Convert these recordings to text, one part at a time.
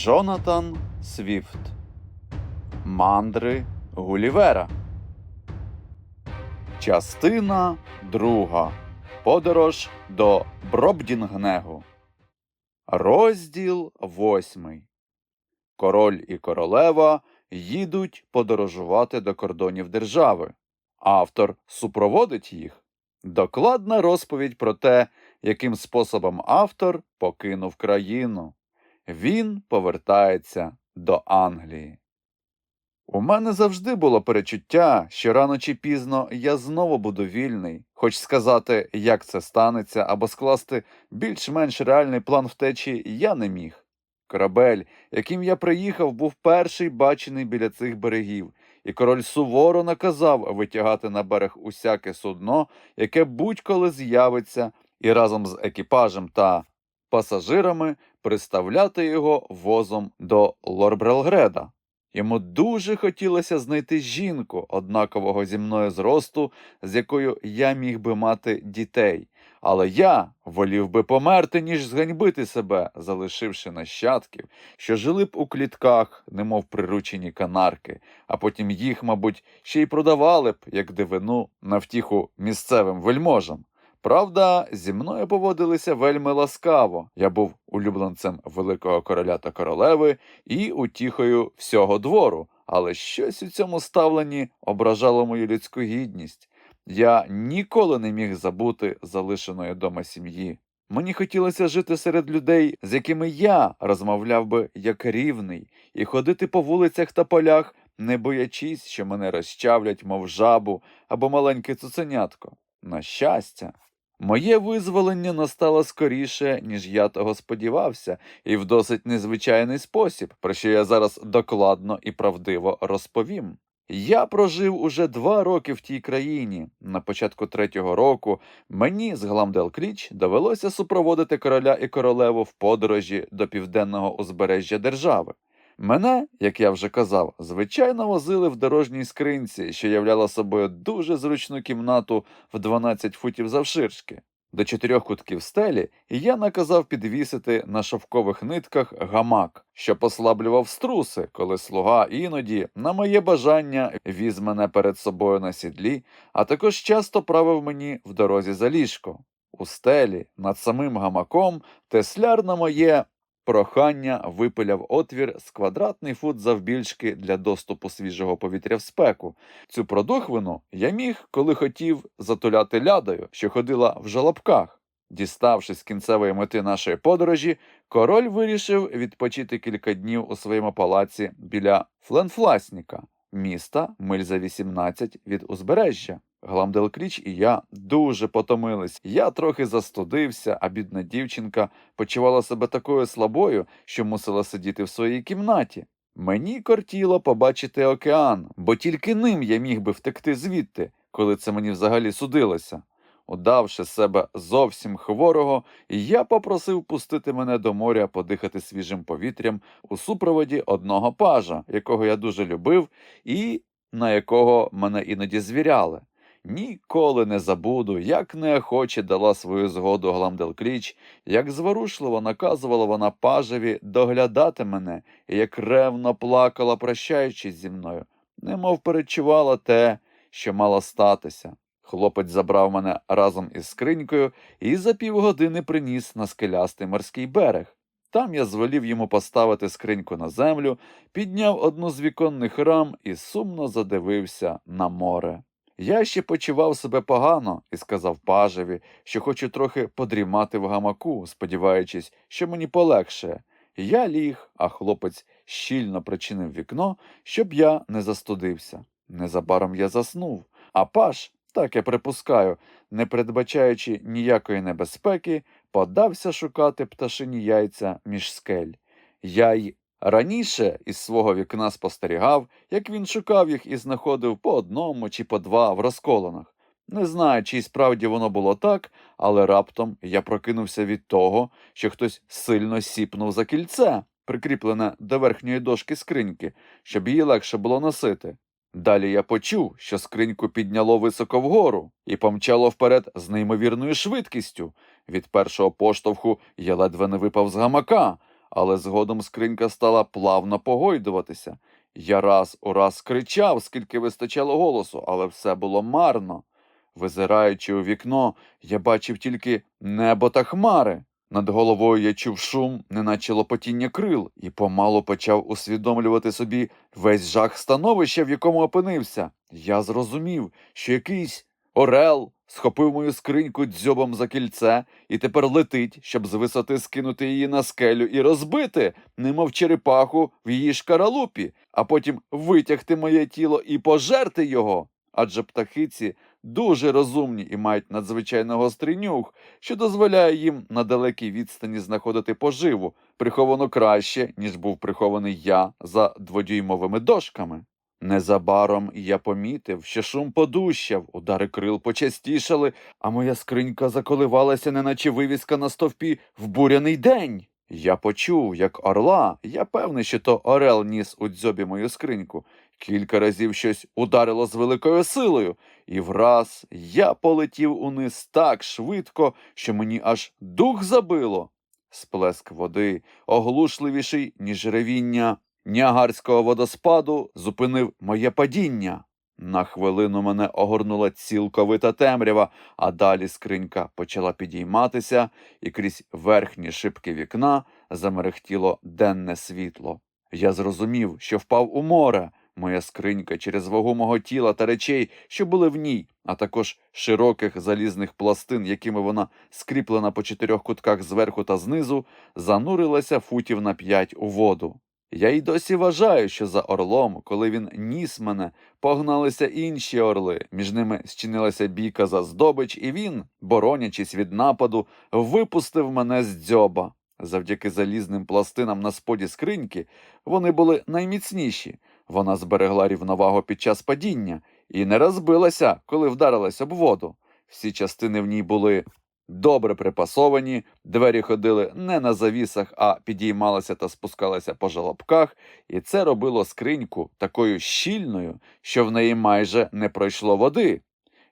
Джонатан Свіфт Мандри Гулівера. Частина друга. Подорож до Бробдінгнегу. Розділ восьмий. Король і королева їдуть подорожувати до кордонів держави. Автор супроводить їх. Докладна розповідь про те, яким способом автор покинув країну. Він повертається до Англії. У мене завжди було перечуття, що рано чи пізно я знову буду вільний, хоч сказати, як це станеться, або скласти більш-менш реальний план втечі я не міг. Корабель, яким я приїхав, був перший бачений біля цих берегів, і король суворо наказав витягати на берег усяке судно, яке будь-коли з'явиться, і разом з екіпажем та пасажирами приставляти його возом до Лорбрелгреда. Йому дуже хотілося знайти жінку однакового зі мною зросту, з якою я міг би мати дітей, але я волів би померти, ніж зганьбити себе, залишивши нащадків, що жили б у клітках, немов приручені канарки, а потім їх, мабуть, ще й продавали б, як дивину, на втіху місцевим вельможам. Правда, зі мною поводилися вельми ласкаво. Я був улюбленцем великого короля та королеви і утіхою всього двору, але щось у цьому ставленні ображало мою людську гідність. Я ніколи не міг забути залишеної дома сім'ї. Мені хотілося жити серед людей, з якими я розмовляв би як рівний, і ходити по вулицях та полях, не боячись, що мене розчавлять, мов жабу або маленьке цуценятко. На щастя, Моє визволення настало скоріше, ніж я того сподівався, і в досить незвичайний спосіб, про що я зараз докладно і правдиво розповім. Я прожив уже два роки в тій країні. На початку третього року мені з Гламделкліч довелося супроводити короля і королеву в подорожі до південного узбережжя держави. Мене, як я вже казав, звичайно возили в дорожній скринці, що являла собою дуже зручну кімнату в 12 футів завширшки. До чотирьох кутків стелі я наказав підвісити на шовкових нитках гамак, що послаблював струси, коли слуга іноді, на моє бажання, віз мене перед собою на сідлі, а також часто правив мені в дорозі за ліжко. У стелі над самим гамаком тесляр на моє прохання випиляв отвір з квадратний фут завбільшки для доступу свіжого повітря в спеку. Цю продохвину я міг, коли хотів, затуляти лядою, що ходила в жалобках. Діставшись кінцевої мети нашої подорожі, король вирішив відпочити кілька днів у своєму палаці біля Фленфласніка, міста миль за 18 від узбережжя. Гламделкріч і я дуже потомились. Я трохи застудився, а бідна дівчинка почувала себе такою слабою, що мусила сидіти в своїй кімнаті. Мені кортіло побачити океан, бо тільки ним я міг би втекти звідти, коли це мені взагалі судилося. Удавши себе зовсім хворого, я попросив пустити мене до моря подихати свіжим повітрям у супроводі одного пажа, якого я дуже любив, і на якого мене іноді звіряли. Ніколи не забуду, як неохоче дала свою згоду Гламделкліч, як зворушливо наказувала вона пажеві доглядати мене, і як ревно плакала, прощаючись зі мною, немов перечувала те, що мало статися. Хлопець забрав мене разом із скринькою і за півгодини приніс на скелястий морський берег. Там я звелів йому поставити скриньку на землю, підняв одну з віконних рам і сумно задивився на море. Я ще почував себе погано і сказав пажеві, що хочу трохи подрімати в гамаку, сподіваючись, що мені полегше. Я ліг, а хлопець щільно причинив вікно, щоб я не застудився. Незабаром я заснув, а паж, так я припускаю, не передбачаючи ніякої небезпеки, подався шукати пташині яйця між скель. Я й Раніше із свого вікна спостерігав, як він шукав їх і знаходив по одному чи по два в розколонах. Не знаю, чи справді воно було так, але раптом я прокинувся від того, що хтось сильно сіпнув за кільце, прикріплене до верхньої дошки скриньки, щоб її легше було носити. Далі я почув, що скриньку підняло високо вгору і помчало вперед з неймовірною швидкістю. Від першого поштовху я ледве не випав з гамака але згодом скринька стала плавно погойдуватися. Я раз у раз кричав, скільки вистачало голосу, але все було марно. Визираючи у вікно, я бачив тільки небо та хмари. Над головою я чув шум, неначе лопотіння крил, і помалу почав усвідомлювати собі весь жах становища, в якому опинився. Я зрозумів, що якийсь орел схопив мою скриньку дзьобом за кільце і тепер летить, щоб з висоти скинути її на скелю і розбити, немов черепаху в її шкаралупі, а потім витягти моє тіло і пожерти його. Адже птахиці дуже розумні і мають надзвичайно гострий нюх, що дозволяє їм на далекій відстані знаходити поживу, приховано краще, ніж був прихований я за дводюймовими дошками. Незабаром я помітив, що шум подущав, удари крил почастішали, а моя скринька заколивалася, неначе вивіска на стовпі в буряний день. Я почув, як орла, я певний, що то орел ніс у дзьобі мою скриньку. Кілька разів щось ударило з великою силою, і враз я полетів униз так швидко, що мені аж дух забило. Сплеск води, оглушливіший, ніж ревіння Ніагарського водоспаду, зупинив моє падіння. На хвилину мене огорнула цілковита темрява, а далі скринька почала підійматися, і крізь верхні шибки вікна замерехтіло денне світло. Я зрозумів, що впав у море. Моя скринька через вагу мого тіла та речей, що були в ній, а також широких залізних пластин, якими вона скріплена по чотирьох кутках зверху та знизу, занурилася футів на п'ять у воду. Я й досі вважаю, що за орлом, коли він ніс мене, погналися інші орли. Між ними зчинилася бійка за здобич, і він, боронячись від нападу, випустив мене з дзьоба. Завдяки залізним пластинам на споді скриньки вони були найміцніші. Вона зберегла рівновагу під час падіння і не розбилася, коли вдарилась об воду. Всі частини в ній були добре припасовані, двері ходили не на завісах, а підіймалися та спускалися по жалобках, і це робило скриньку такою щільною, що в неї майже не пройшло води.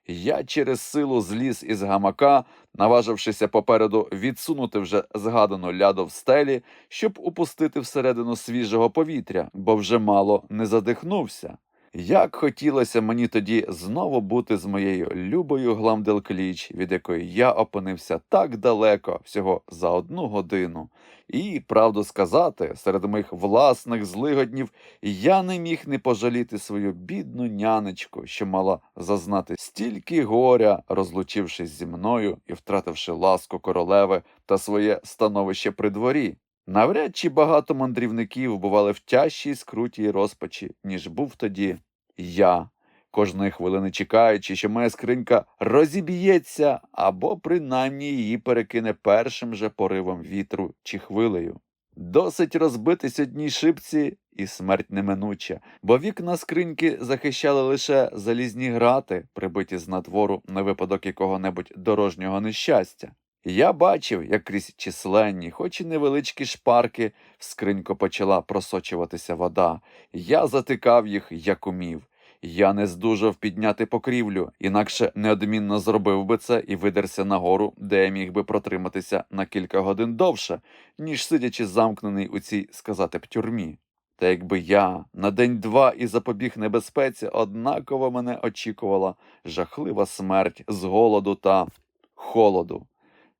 Я через силу зліз із гамака, наважившися попереду відсунути вже згадану ляду в стелі, щоб упустити всередину свіжого повітря, бо вже мало не задихнувся. Як хотілося мені тоді знову бути з моєю любою Гламделкліч, від якої я опинився так далеко, всього за одну годину. І, правду сказати, серед моїх власних злигоднів я не міг не пожаліти свою бідну нянечку, що мала зазнати стільки горя, розлучившись зі мною і втративши ласку королеви та своє становище при дворі. Навряд чи багато мандрівників бували в тяжчій скруті розпачі, ніж був тоді я, кожної хвилини чекаючи, що моя скринька розіб'ється або принаймні її перекине першим же поривом вітру чи хвилею. Досить розбитись одній шибці, і смерть неминуча, бо вікна скриньки захищали лише залізні грати, прибиті з надвору на випадок якого-небудь дорожнього нещастя. Я бачив, як крізь численні, хоч і невеличкі шпарки, в скриньку почала просочуватися вода. Я затикав їх, як умів. Я не здужав підняти покрівлю, інакше неодмінно зробив би це і видерся нагору, де я міг би протриматися на кілька годин довше, ніж сидячи замкнений у цій, сказати б, тюрмі. Та якби я на день-два і запобіг небезпеці, однаково мене очікувала жахлива смерть з голоду та холоду.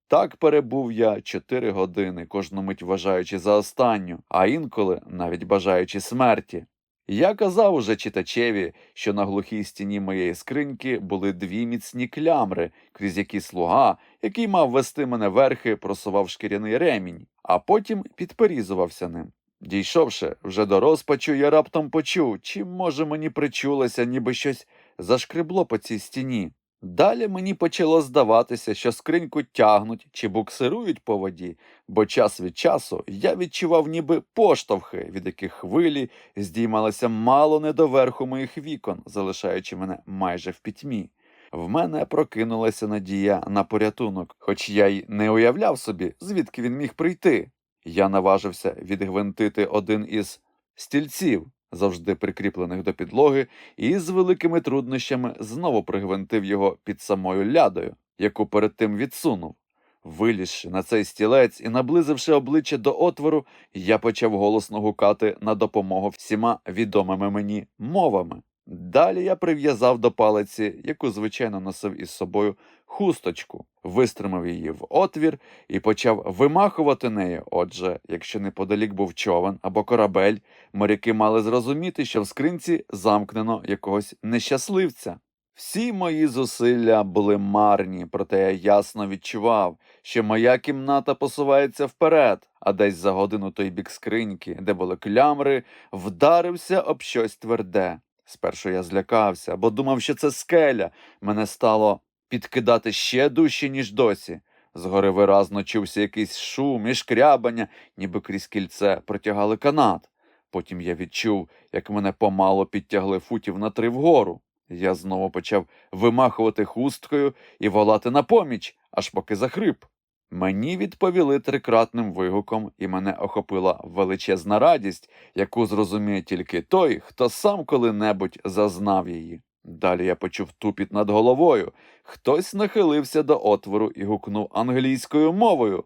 Так перебув я чотири години, кожну мить вважаючи за останню, а інколи навіть бажаючи смерті. Я казав уже читачеві, що на глухій стіні моєї скриньки були дві міцні клямри, крізь які слуга, який мав вести мене верхи, просував шкіряний ремінь, а потім підперізувався ним. Дійшовши вже до розпачу, я раптом почув, чи, може, мені причулося, ніби щось зашкребло по цій стіні. Далі мені почало здаватися, що скриньку тягнуть чи буксирують по воді, бо час від часу я відчував ніби поштовхи, від яких хвилі здіймалися мало не до верху моїх вікон, залишаючи мене майже в пітьмі. В мене прокинулася надія на порятунок, хоч я й не уявляв собі, звідки він міг прийти. Я наважився відгвинтити один із стільців, завжди прикріплених до підлоги, і з великими труднощами знову пригвинтив його під самою лядою, яку перед тим відсунув. Вилізши на цей стілець і наблизивши обличчя до отвору, я почав голосно гукати на допомогу всіма відомими мені мовами. Далі я прив'язав до палиці, яку звичайно носив із собою, хусточку, вистримав її в отвір і почав вимахувати нею. Отже, якщо неподалік був човен або корабель, моряки мали зрозуміти, що в скринці замкнено якогось нещасливця. Всі мої зусилля були марні, проте я ясно відчував, що моя кімната посувається вперед, а десь за годину той бік скриньки, де були клямри, вдарився об щось тверде. Спершу я злякався, бо думав, що це скеля. Мене стало підкидати ще дужче, ніж досі. Згори виразно чувся якийсь шум і шкрябання, ніби крізь кільце протягали канат. Потім я відчув, як мене помало підтягли футів на три вгору. Я знову почав вимахувати хусткою і волати на поміч, аж поки захрип. Мені відповіли трикратним вигуком, і мене охопила величезна радість, яку зрозуміє тільки той, хто сам коли-небудь зазнав її. Далі я почув тупіт над головою. Хтось нахилився до отвору і гукнув англійською мовою.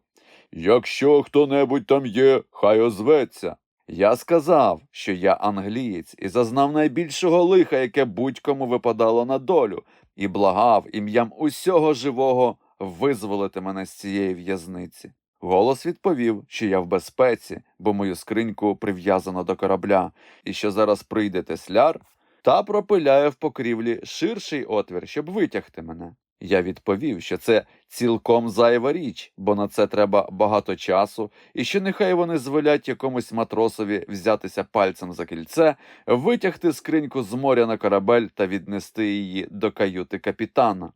Якщо хто-небудь там є, хай озветься. Я сказав, що я англієць і зазнав найбільшого лиха, яке будь-кому випадало на долю, і благав ім'ям усього живого визволити мене з цієї в'язниці. Голос відповів, що я в безпеці, бо мою скриньку прив'язано до корабля, і що зараз прийде тесляр та пропиляє в покрівлі ширший отвір, щоб витягти мене. Я відповів, що це цілком зайва річ, бо на це треба багато часу, і що нехай вони звелять якомусь матросові взятися пальцем за кільце, витягти скриньку з моря на корабель та віднести її до каюти капітана.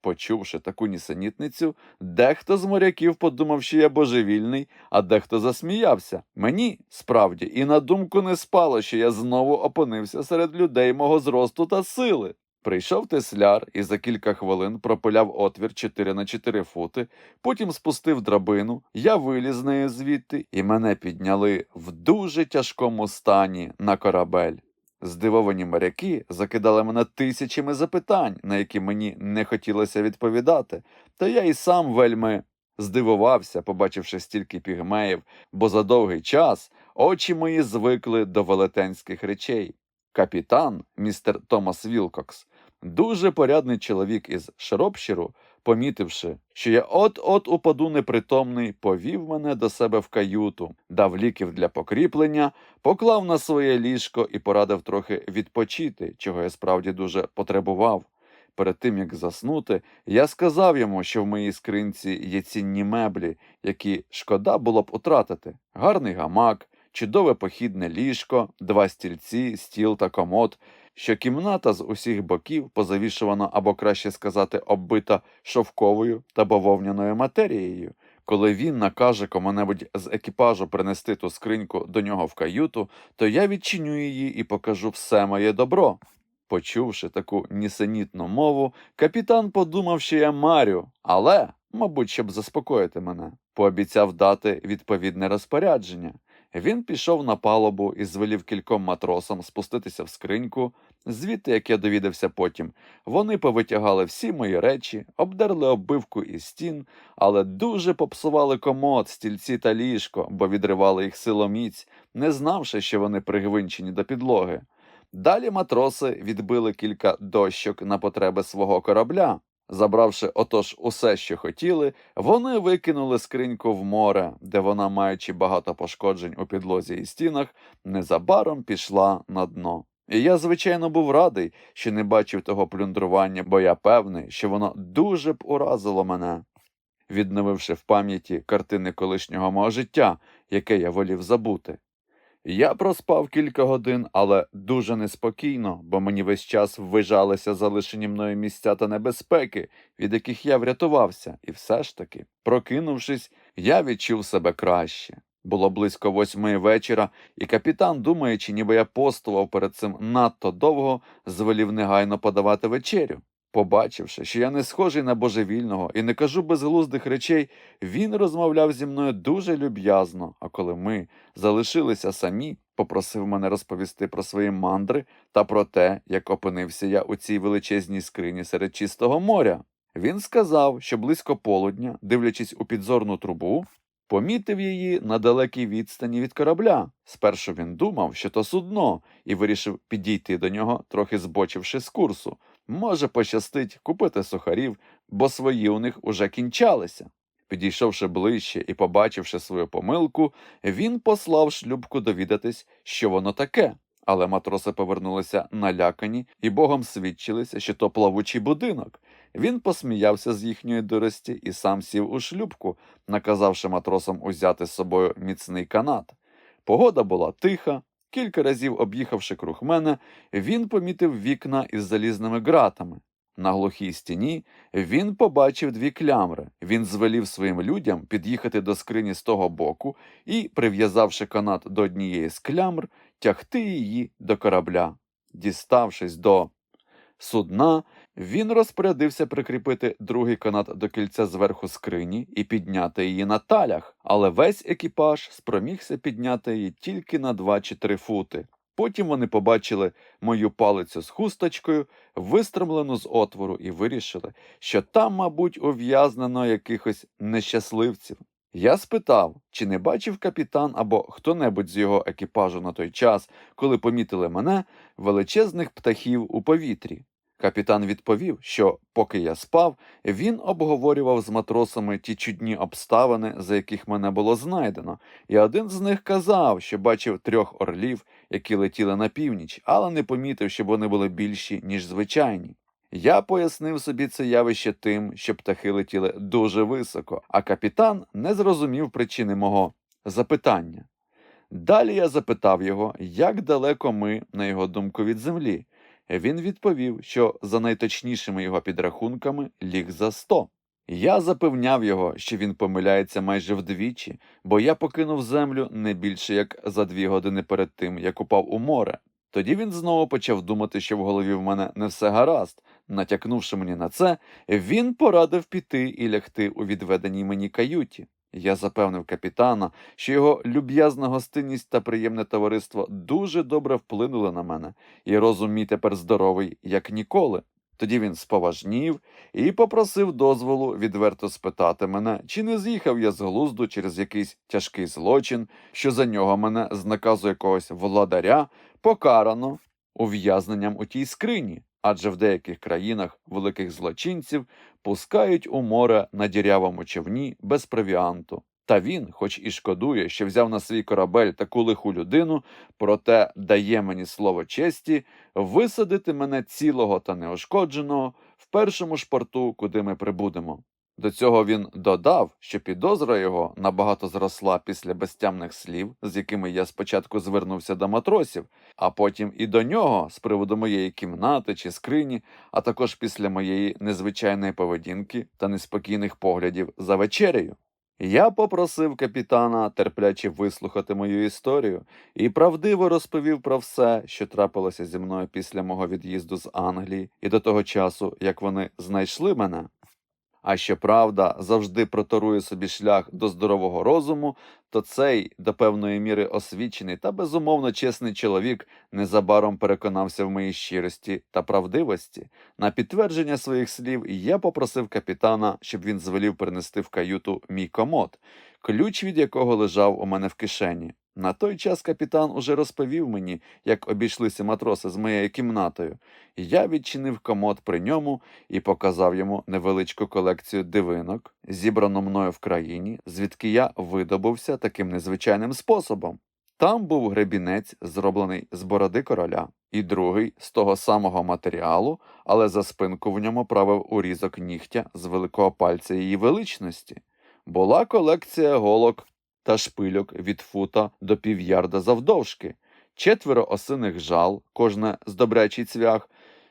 Почувши таку нісенітницю, дехто з моряків подумав, що я божевільний, а дехто засміявся. Мені, справді, і на думку не спало, що я знову опинився серед людей мого зросту та сили. Прийшов тесляр і за кілька хвилин пропиляв отвір 4 на 4 фути, потім спустив драбину, я виліз з нею звідти, і мене підняли в дуже тяжкому стані на корабель. Здивовані моряки закидали мене тисячами запитань, на які мені не хотілося відповідати, та я і сам вельми здивувався, побачивши стільки пігмеїв, бо за довгий час очі мої звикли до велетенських речей. Капітан, містер Томас Вілкокс, дуже порядний чоловік із Шропширу, помітивши, що я от-от упаду непритомний, повів мене до себе в каюту, дав ліків для покріплення, поклав на своє ліжко і порадив трохи відпочити, чого я справді дуже потребував. Перед тим як заснути, я сказав йому, що в моїй скринці є цінні меблі, які шкода було б утратити: гарний гамак, чудове похідне ліжко, два стільці, стіл та комод, що кімната з усіх боків позавішувана або краще сказати, оббита шовковою та бавовняною матерією. Коли він накаже кому-небудь з екіпажу принести ту скриньку до нього в каюту, то я відчиню її і покажу все моє добро. Почувши таку нісенітну мову, капітан подумав, що я марю, але, мабуть, щоб заспокоїти мене, пообіцяв дати відповідне розпорядження. Він пішов на палубу і звелів кільком матросам спуститися в скриньку, звідти, як я довідався потім, вони повитягали всі мої речі, обдерли оббивку і стін, але дуже попсували комод, стільці та ліжко, бо відривали їх силоміць, не знавши, що вони пригвинчені до підлоги. Далі матроси відбили кілька дощок на потреби свого корабля. Забравши отож усе, що хотіли, вони викинули скриньку в море, де вона, маючи багато пошкоджень у підлозі і стінах, незабаром пішла на дно. І я, звичайно, був радий, що не бачив того плюндрування, бо я певний, що воно дуже б уразило мене, відновивши в пам'яті картини колишнього мого життя, яке я волів забути. Я проспав кілька годин, але дуже неспокійно, бо мені весь час ввижалися залишені мною місця та небезпеки, від яких я врятувався, і все ж таки, прокинувшись, я відчув себе краще. Було близько восьмої вечора, і капітан, думаючи, ніби я постував перед цим надто довго, звелів негайно подавати вечерю. Побачивши, що я не схожий на божевільного і не кажу безглуздих речей, він розмовляв зі мною дуже люб'язно, а коли ми залишилися самі, попросив мене розповісти про свої мандри та про те, як опинився я у цій величезній скрині серед чистого моря. Він сказав, що близько полудня, дивлячись у підзорну трубу, помітив її на далекій відстані від корабля. Спершу він думав, що то судно, і вирішив підійти до нього, трохи збочивши з курсу. Може, пощастить купити сухарів, бо свої у них уже кінчалися. Підійшовши ближче і побачивши свою помилку, він послав шлюбку довідатись, що воно таке. Але матроси повернулися налякані і богом свідчилися, що то плавучий будинок. Він посміявся з їхньої дурості і сам сів у шлюбку, наказавши матросам узяти з собою міцний канат. Погода була тиха. Кілька разів об'їхавши круг мене, він помітив вікна із залізними ґратами. На глухій стіні він побачив дві клямри. Він звелів своїм людям під'їхати до скрині з того боку і, прив'язавши канат до однієї з клямр, тягти її до корабля. Діставшись до судна, він розпорядився прикріпити другий канат до кільця зверху скрині і підняти її на талях, але весь екіпаж спромігся підняти її тільки на два чи три фути. Потім вони побачили мою палицю з хусточкою, вистромлену з отвору, і вирішили, що там, мабуть, ув'язнено якихось нещасливців. Я спитав, чи не бачив капітан або хто-небудь з його екіпажу на той час, коли помітили мене, величезних птахів у повітрі. Капітан відповів, що, поки я спав, він обговорював з матросами ті чудні обставини, за яких мене було знайдено, і один з них казав, що бачив трьох орлів, які летіли на північ, але не помітив, щоб вони були більші, ніж звичайні. Я пояснив собі це явище тим, що птахи летіли дуже високо, а капітан не зрозумів причини мого запитання. Далі я запитав його, як далеко ми, на його думку, від землі. Він відповів, що за найточнішими його підрахунками ліг за сто. Я запевняв його, що він помиляється майже вдвічі, бо я покинув землю не більше як за дві години перед тим, як упав у море. Тоді він знову почав думати, що в голові в мене не все гаразд. Натякнувши мені на це, він порадив піти і лягти у відведеній мені каюті. Я запевнив капітана, що його люб'язна гостинність та приємне товариство дуже добре вплинули на мене, і розум мій тепер здоровий, як ніколи. Тоді він споважнів і попросив дозволу відверто спитати мене, чи не з'їхав я з глузду через якийсь тяжкий злочин, що за нього мене з наказу якогось владаря покарано ув'язненням у тій скрині, адже в деяких країнах великих злочинців пускають у море на дірявому човні без провіанту. Та він, хоч і шкодує, що взяв на свій корабель таку лиху людину, проте дає мені слово честі висадити мене цілого та неошкодженого в першому ж порту, куди ми прибудемо. До цього він додав, що підозра його набагато зросла після безтямних слів, з якими я спочатку звернувся до матросів, а потім і до нього з приводу моєї кімнати чи скрині, а також після моєї незвичайної поведінки та неспокійних поглядів за вечерею. Я попросив капітана терпляче вислухати мою історію і правдиво розповів про все, що трапилося зі мною після мого від'їзду з Англії і до того часу, як вони знайшли мене. А щоправда, завжди проторує собі шлях до здорового розуму, то цей до певної міри освічений та безумовно чесний чоловік незабаром переконався в моїй щирості та правдивості. На підтвердження своїх слів я попросив капітана, щоб він звелів принести в каюту мій комод, ключ від якого лежав у мене в кишені. На той час капітан уже розповів мені, як обійшлися матроси з моєю кімнатою. Я відчинив комод при ньому і показав йому невеличку колекцію дивинок, зібрану мною в країні, звідки я видобувся таким незвичайним способом. Там був гребінець, зроблений з бороди короля, і другий з того самого матеріалу, але за спинку в ньому правив урізок нігтя з великого пальця її величності. Була колекція голок та шпильок від фута до півярда завдовжки, четверо осиних жал, кожне з добрячий цвях,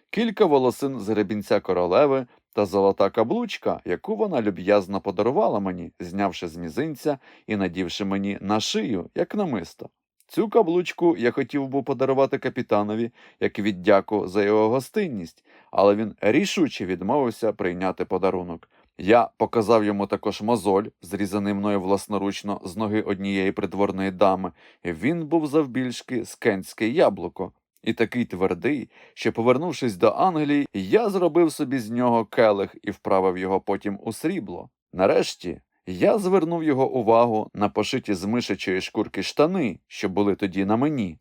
кілька волосин з гребінця королеви та золота каблучка, яку вона люб'язно подарувала мені, знявши з мізинця і надівши мені на шию, як намисто. Цю каблучку я хотів був подарувати капітанові як віддяку за його гостинність, але він рішуче відмовився прийняти подарунок. Я показав йому також мозоль, зрізаний мною власноручно з ноги однієї придворної дами. Він був завбільшки з кентське яблуко. і такий твердий, що, повернувшись до Англії, я зробив собі з нього келих і вправив його потім у срібло. Нарешті я звернув його увагу на пошиті з мишачої шкурки штани, що були тоді на мені.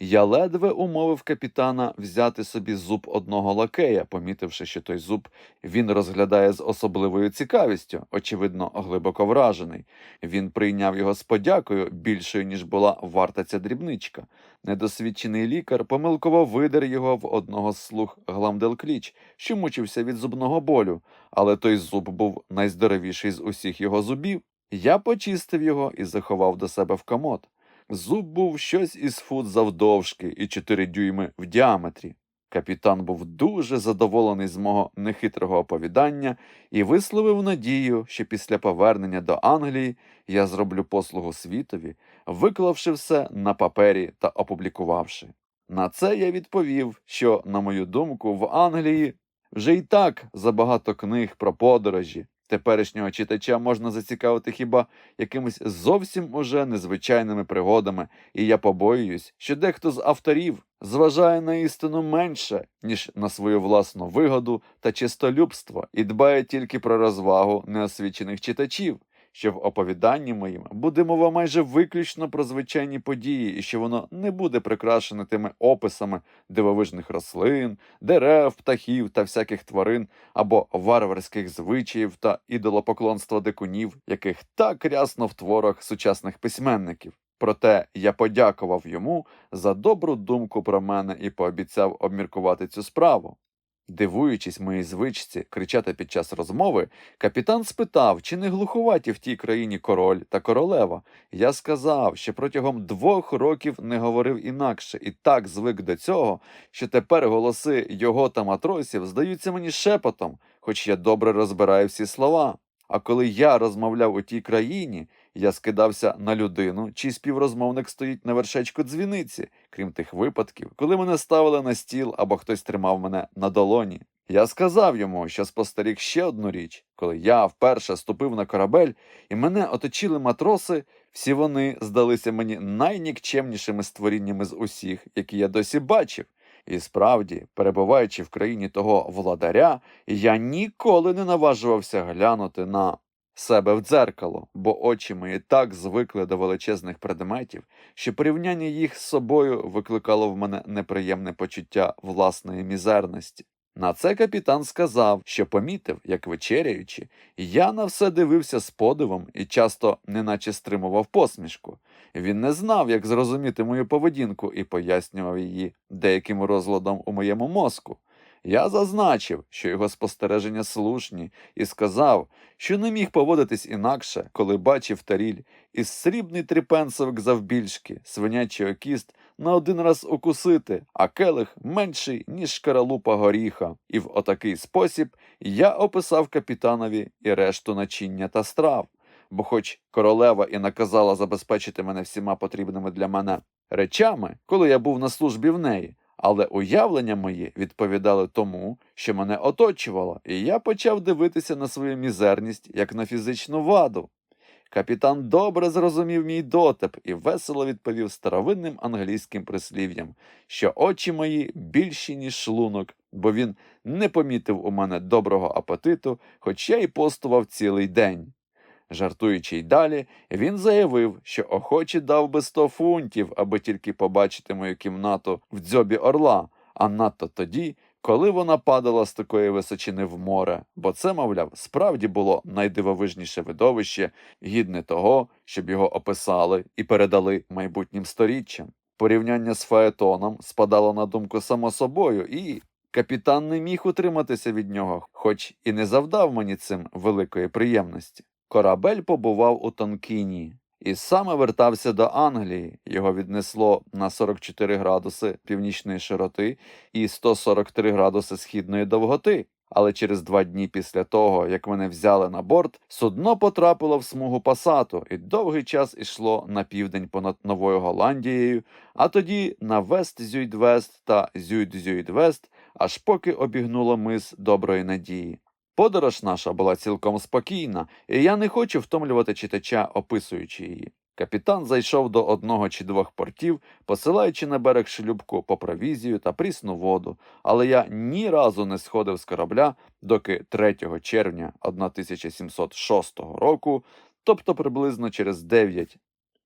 Я ледве умовив капітана взяти собі зуб одного лакея, помітивши, що той зуб він розглядає з особливою цікавістю, очевидно, глибоко вражений. Він прийняв його з подякою більшою, ніж була варта ця дрібничка. Недосвідчений лікар помилково видер його в одного з слуг Гламделкліч, що мучився від зубного болю, але той зуб був найздоровіший з усіх його зубів. Я почистив його і заховав до себе в комод. Зуб був щось із фут завдовжки і чотири дюйми в діаметрі. Капітан був дуже задоволений з мого нехитрого оповідання і висловив надію, що після повернення до Англії я зроблю послугу світові, виклавши все на папері та опублікувавши. На це я відповів, що, на мою думку, в Англії вже й так забагато книг про подорожі. Теперішнього читача можна зацікавити хіба якимись зовсім уже незвичайними пригодами, і я побоююсь, що дехто з авторів зважає на істину менше, ніж на свою власну вигоду та чистолюбство, і дбає тільки про розвагу неосвічених читачів, що в оповіданні моїм буде мова майже виключно про звичайні події, і що воно не буде прикрашене тими описами дивовижних рослин, дерев, птахів та всяких тварин або варварських звичаїв та ідолопоклонства дикунів, яких так рясно в творах сучасних письменників. Проте я подякував йому за добру думку про мене і пообіцяв обміркувати цю справу. Дивуючись моїй звичці кричати під час розмови, капітан спитав, чи не глухуваті в тій країні король та королева. Я сказав, що протягом двох років не говорив інакше, і так звик до цього, що тепер голоси його та матросів здаються мені шепотом, хоч я добре розбираю всі слова. А коли я розмовляв у тій країні, я скидався на людину, чий співрозмовник стоїть на вершечку дзвіниці, крім тих випадків, коли мене ставили на стіл або хтось тримав мене на долоні. Я сказав йому, що спостеріг ще одну річ, коли я вперше ступив на корабель і мене оточили матроси, всі вони здалися мені найнікчемнішими створіннями з усіх, які я досі бачив. І справді, перебуваючи в країні того владаря, я ніколи не наважувався глянути на себе в дзеркало, бо очі мої так звикли до величезних предметів, що порівняння їх з собою викликало в мене неприємне почуття власної мізерності. На це капітан сказав, що помітив, як вечеряючи, я на все дивився з подивом і часто неначе стримував посмішку. Він не знав, як зрозуміти мою поведінку і пояснював її деяким розладом у моєму мозку. Я зазначив, що його спостереження слушні, і сказав, що не міг поводитись інакше, коли бачив таріль із срібний трипенсовик завбільшки, свинячий окіст на один раз укусити, а келих менший, ніж шкаралупа горіха. І в отакий спосіб я описав капітанові і решту начиння та страв. Бо, хоч королева і наказала забезпечити мене всіма потрібними для мене речами, коли я був на службі в неї, але уявлення мої відповідали тому, що мене оточувало, і я почав дивитися на свою мізерність як на фізичну ваду. Капітан добре зрозумів мій дотип і весело відповів старовинним англійським прислів'ям, що очі мої більші, ніж шлунок, бо він не помітив у мене доброго апетиту, хоч я й постував цілий день. Жартуючи й далі, він заявив, що охоче дав би сто фунтів, аби тільки побачити мою кімнату в дзьобі орла, а надто тоді, коли вона падала з такої височини в море, бо це, мовляв, справді було найдивовижніше видовище, гідне того, щоб його описали і передали майбутнім сторіччям. Порівняння з Фаетоном спадало на думку само собою, і капітан не міг утриматися від нього, хоч і не завдав мені цим великої приємності. Корабель побував у Тонкіні і саме вертався до Англії. Його віднесло на 44 градуси північної широти і 143 градуси східної довготи. Але через два дні після того, як мене взяли на борт, судно потрапило в смугу пасату і довгий час ішло на південь понад Новою Голландією, а тоді на Вест-Зюйдвест та Зюйд-Зюйдвест, аж поки обігнуло мис Доброї Надії. Подорож наша була цілком спокійна, і я не хочу втомлювати читача, описуючи її. Капітан зайшов до одного чи двох портів, посилаючи на берег шлюбку по провізію та прісну воду, але я ні разу не сходив з корабля, доки 3 червня 1706 року, тобто приблизно через 9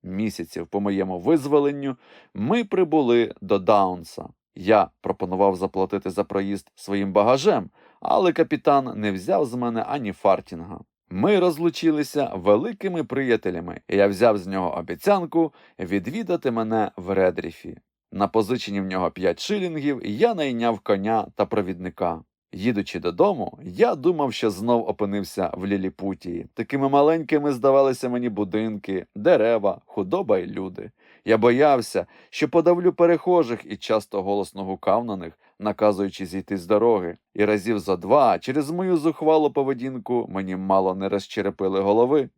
місяців по моєму визволенню, ми прибули до Даунса. Я пропонував заплатити за проїзд своїм багажем, але капітан не взяв з мене ані фартінга. Ми розлучилися великими приятелями, і я взяв з нього обіцянку відвідати мене в Редріфі. На позичені в нього п'ять шилінгів я найняв коня та провідника. Їдучи додому, я думав, що знов опинився в Ліліпутії. Такими маленькими здавалися мені будинки, дерева, худоба й люди. Я боявся, що подавлю перехожих і часто голосно гукав на них, наказуючи зійти з дороги. І разів за два через мою зухвалу поведінку мені мало не розчерепили голови.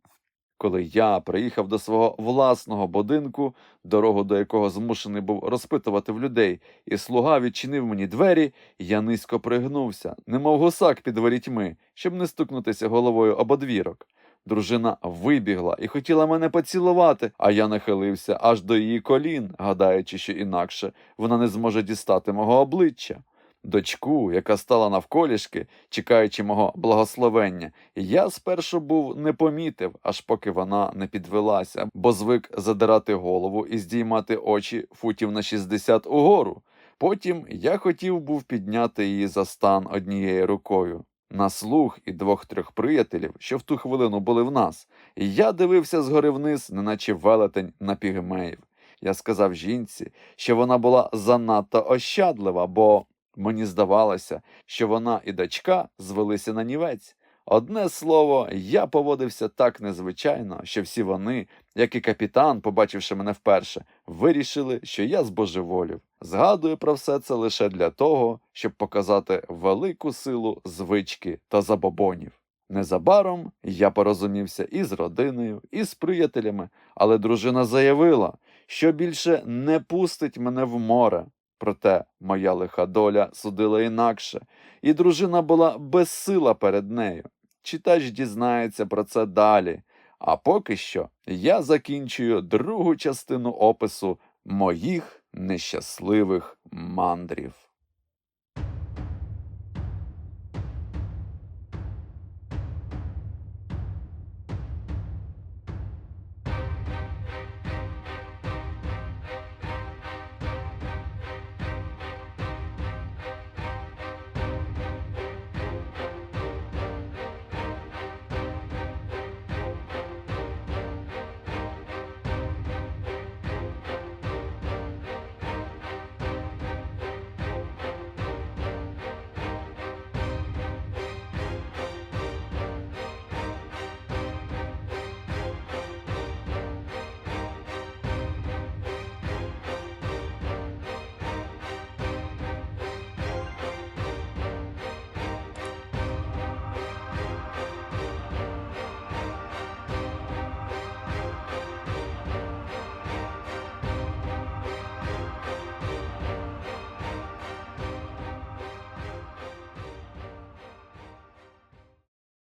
Коли я приїхав до свого власного будинку, дорогу до якого змушений був розпитувати в людей, і слуга відчинив мені двері, я низько пригнувся, немов гусак під ворітьми, щоб не стукнутися головою об одвірок. Дружина вибігла і хотіла мене поцілувати, а я нахилився аж до її колін, гадаючи, що інакше вона не зможе дістати мого обличчя. Дочку, яка стала навколішки, чекаючи мого благословення, я спершу був не помітив, аж поки вона не підвелася, бо звик задирати голову і здіймати очі футів на 60 угору. Потім я хотів був підняти її за стан однією рукою. На слух і двох-трьох приятелів, що в ту хвилину були в нас, і я дивився згори вниз, неначе велетень на пігмеїв. Я сказав жінці, що вона була занадто ощадлива, бо мені здавалося, що вона і дочка звелися на нівець. Одне слово, я поводився так незвичайно, що всі вони, як і капітан, побачивши мене вперше, вирішили, що я збожеволів. Згадую про все це лише для того, щоб показати велику силу звички та забобонів. Незабаром я порозумівся і з родиною, і з приятелями, але дружина заявила, що більше не пустить мене в море. Проте моя лиха доля судила інакше, і дружина була безсила перед нею. Читач дізнається про це далі. А поки що я закінчую другу частину опису моїх нещасливих мандрів.